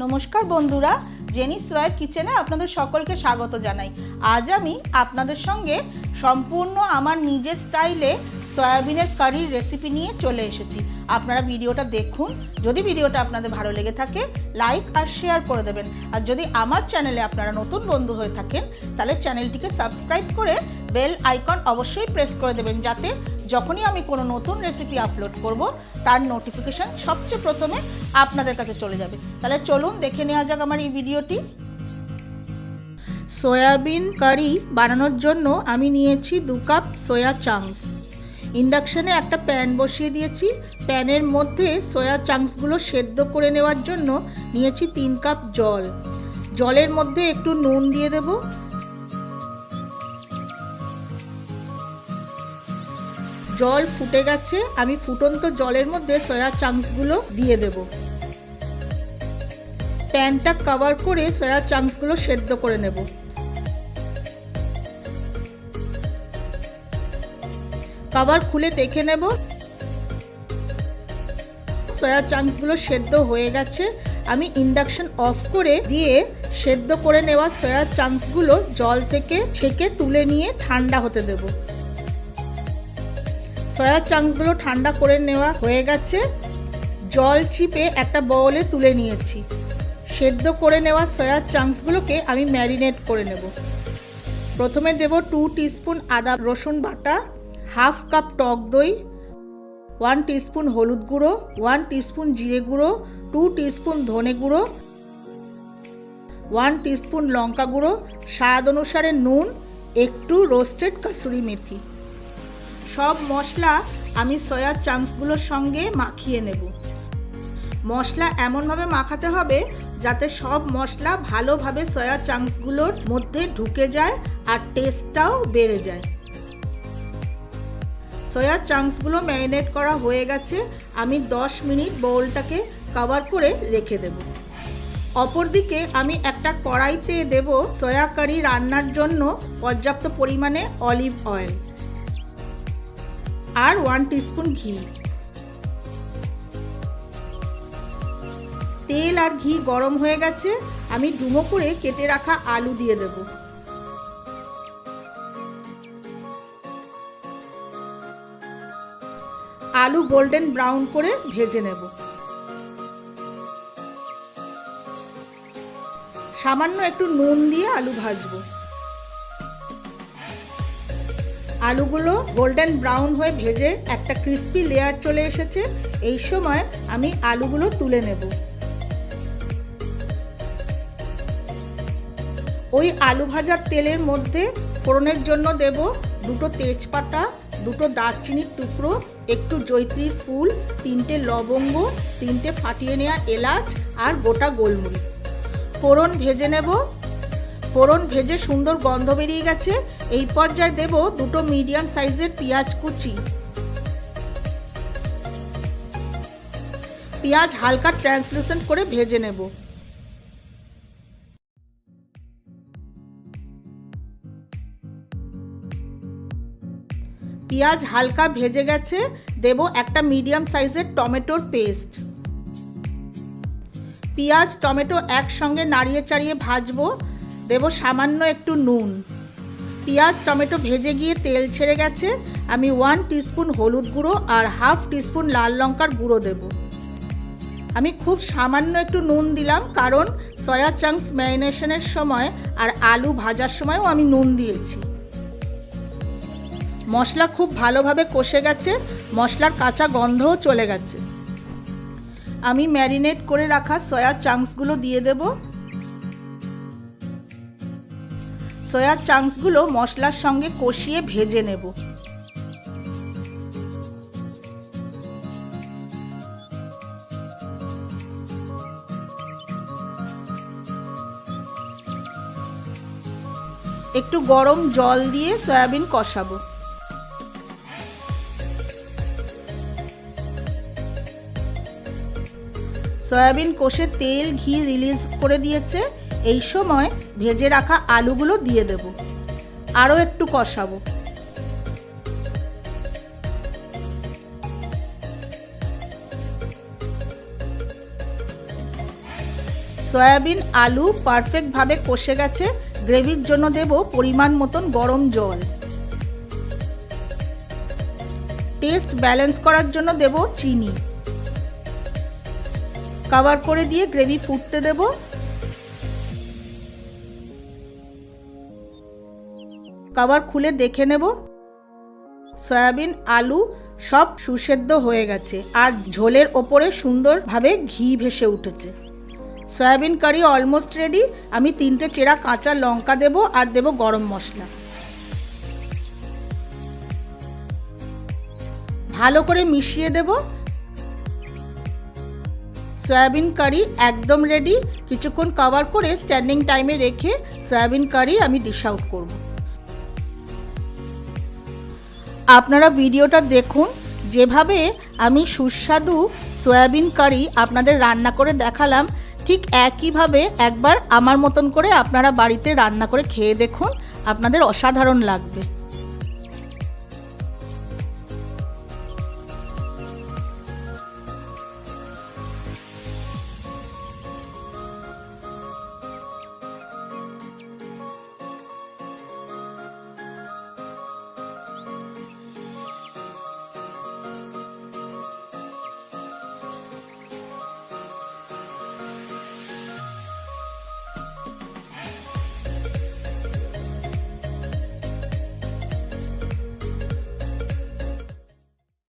নমস্কার বন্ধুরা, জেনিস রয়ের কিচেনে আপনাদের সকলকে স্বাগত জানাই। আজ আমি আপনাদের সঙ্গে সম্পূর্ণ আমার নিজের স্টাইলে সয়াবিনের কারির রেসিপি নিয়ে চলে এসেছি। আপনারা ভিডিওটা দেখুন, যদি ভিডিওটা আপনাদের ভালো লেগে থাকে লাইক আর শেয়ার করে দেবেন। আর যদি আমার চ্যানেলে আপনারা নতুন বন্ধু হয়ে থাকেন, তাহলে চ্যানেলটিকে সাবস্ক্রাইব করে বেল আইকন অবশ্যই প্রেস করে দেবেন, যাতে যখনই আমি কোনো নতুন রেসিপি আপলোড করব, তার নোটিফিকেশান সবচেয়ে প্রথমে আপনাদের কাছে চলে যাবে। তাহলে চলুন দেখে নেওয়া যাক আমার এই ভিডিওটি সয়াবিন কারি বানানোর জন্য আমি নিয়েছি দু কাপ সয়া চাংস ইন্ডাকশানে একটা প্যান বসিয়ে দিয়েছি। প্যানের মধ্যে সয়া চাংসগুলো সেদ্ধ করে নেওয়ার জন্য নিয়েছি তিন কাপ জল। জলের মধ্যে একটু নুন দিয়ে দেব। জল ফুটে গেছে, আমি ফুটন্ত জলের মধ্যে সয়া চাংসগুলো দিয়ে দেব। প্যানটা কভার করে সয়া চাংসগুলো সেদ্ধ করে নেব। কভার খুলে দেখে নেব। সয়া চাংসগুলো সেদ্ধ হয়ে গেছে, আমি ইন্ডাকশন অফ করে দিয়ে সেদ্ধ করে নেওয়া সয়া চাংসগুলো জল থেকে ছেঁকে তুলে নিয়ে ঠান্ডা হতে দেব। সয়া চাংসগুলো ঠান্ডা করে নেওয়া হয়ে গেছে। জল চিপে একটা বউলে তুলে নিয়েছি। সেদ্ধ করে নেওয়া সয়া চাংসগুলোকে আমি ম্যারিনেট করে নেব। প্রথমে দেব টু টিস্পুন আদা রসুন বাটা হাফ কাপ টক দই ওয়ান টিস্পুন হলুদ গুঁড়ো ওয়ান টিস্পুন জিরে গুঁড়ো টু টিস্পুন ধনে গুঁড়ো ওয়ান টিস্পুন লঙ্কা গুঁড়ো, স্বাদ অনুসারে নুন, একটু রোস্টেড কাসুরি মেথি। সব মশলা আমি সয়া চাংসগুলোর সঙ্গে মাখিয়ে নেব। মশলা এমনভাবে মাখাতে হবে যাতে সব মশলা ভালোভাবে সয়া চাংসগুলোর মধ্যে ঢুকে যায় আর টেস্টটাও বেড়ে যায়। সয়া চাংসগুলো ম্যারিনেট করা হয়ে গেছে। আমি 10 মিনিট বোলটাকে কভার করে রেখে দেব। অপরদিকে আমি একটা কড়াইতে দেব সয়া কারি রান্নার জন্য পর্যাপ্ত পরিমাণে অলিভ অয়েল। আর ওয়ান টিস্পুন ঘি। তেল আর ঘি গরম হয়ে গেছে, আমি ডুমো করে কেটে রাখা আলু দিয়ে দেব। আলু গোল্ডেন ব্রাউন করে ভেজে নেব। সামান্য একটু নুন দিয়ে আলু ভাজবো। আলুগুলো গোল্ডেন ব্রাউন হয়ে ভেজে একটা ক্রিস্পি লেয়ার চলে এসেছে। এই সময় আমি আলুগুলো তুলে নেব। ওই আলু ভাজার তেলের মধ্যে ফোড়নের জন্য দেব দুটো তেজপাতা, দুটো দারচিনির টুকরো, একটু জৈত্রীর ফুল, তিনটে লবঙ্গ, তিনটে ফাটিয়ে নেওয়া এলাচ আর গোটা গোলমরিচ। ফোড়ন ভেজে নেব। ফোড়ন ভেজে সুন্দর গন্ধ বেরিয়ে গেছে। এই পর্যায়ে দেব দুটো মিডিয়াম সাইজের পেঁয়াজ কুচি। পেঁয়াজ হালকা ট্রান্সলুসেন্ট করে ভেজে নেব। পেঁয়াজ হালকা ভেজে গেছে, দেব একটা মিডিয়াম সাইজের টমেটোর পেস্ট পেঁয়াজ, টমেটো একসঙ্গে নাড়িয়ে চাড়িয়ে ভাজবো। দেব সামান্য একটু নুন। পেঁয়াজ, টমেটো ভেজে গিয়ে তেল ছেড়ে গেছে। আমি ওয়ান টিস্পুন হলুদ গুঁড়ো আর হাফ টিস্পুন লাল লঙ্কার গুঁড়ো দেব। আমি খুব সামান্য একটু নুন দিলাম কারণ সয়া চাংস ম্যারিনেশনের সময় আর আলু ভাজার সময়ও আমি নুন দিয়েছি। মশলা খুব ভালোভাবে কষে গেছে, মশলার কাঁচা গন্ধও চলে গেছে। আমি ম্যারিনেট করে রাখা সয়া চাংসগুলো দিয়ে দেব। সয়া চাংসগুলো মশলার সঙ্গে কষিয়ে ভেজে নেব। একটু গরম জল দিয়ে সয়াবিন কষাবো। সয়াবিন কষে তেল, ঘি রিলিজ করে দিয়েছে। এই সময় ভেজে রাখা আলুগুলো দিয়ে দেব। আরও একটু কষাবো। সয়াবিন আলু পারফেক্টভাবে কষে গেছে, গ্রেভির জন্য দেব পরিমাণ মতন গরম জল। টেস্ট ব্যালেন্স করার জন্য দেব চিনি। কভার করে দিয়ে গ্রেভি ফুটতে দেব। কভার খুলে দেখে নেব। সয়াবিন, আলু সব সুসেদ্ধ হয়ে গেছে আর ঝোলের ওপরে সুন্দরভাবে ঘি ভেসে উঠেছে। সয়াবিন কারি অলমোস্ট রেডি আমি তিনটে চেরা কাঁচা লঙ্কা দেব আর দেব গরম মশলা। ভালো করে মিশিয়ে দেব। সয়াবিন কারি একদম রেডি কিছুক্ষণ কভার করে স্ট্যান্ডিং টাইমে রেখে সয়াবিন কারি আমি ডিশ আউট করব। আপনারা ভিডিওটা দেখুন। যেভাবে আমি সুস্বাদু সয়াবিন কারি আপনাদের রান্না করে দেখালাম, ঠিক একইভাবে একবার আমার মতন করে আপনারা বাড়িতে রান্না করে খেয়ে দেখুন, আপনাদের অসাধারণ লাগবে।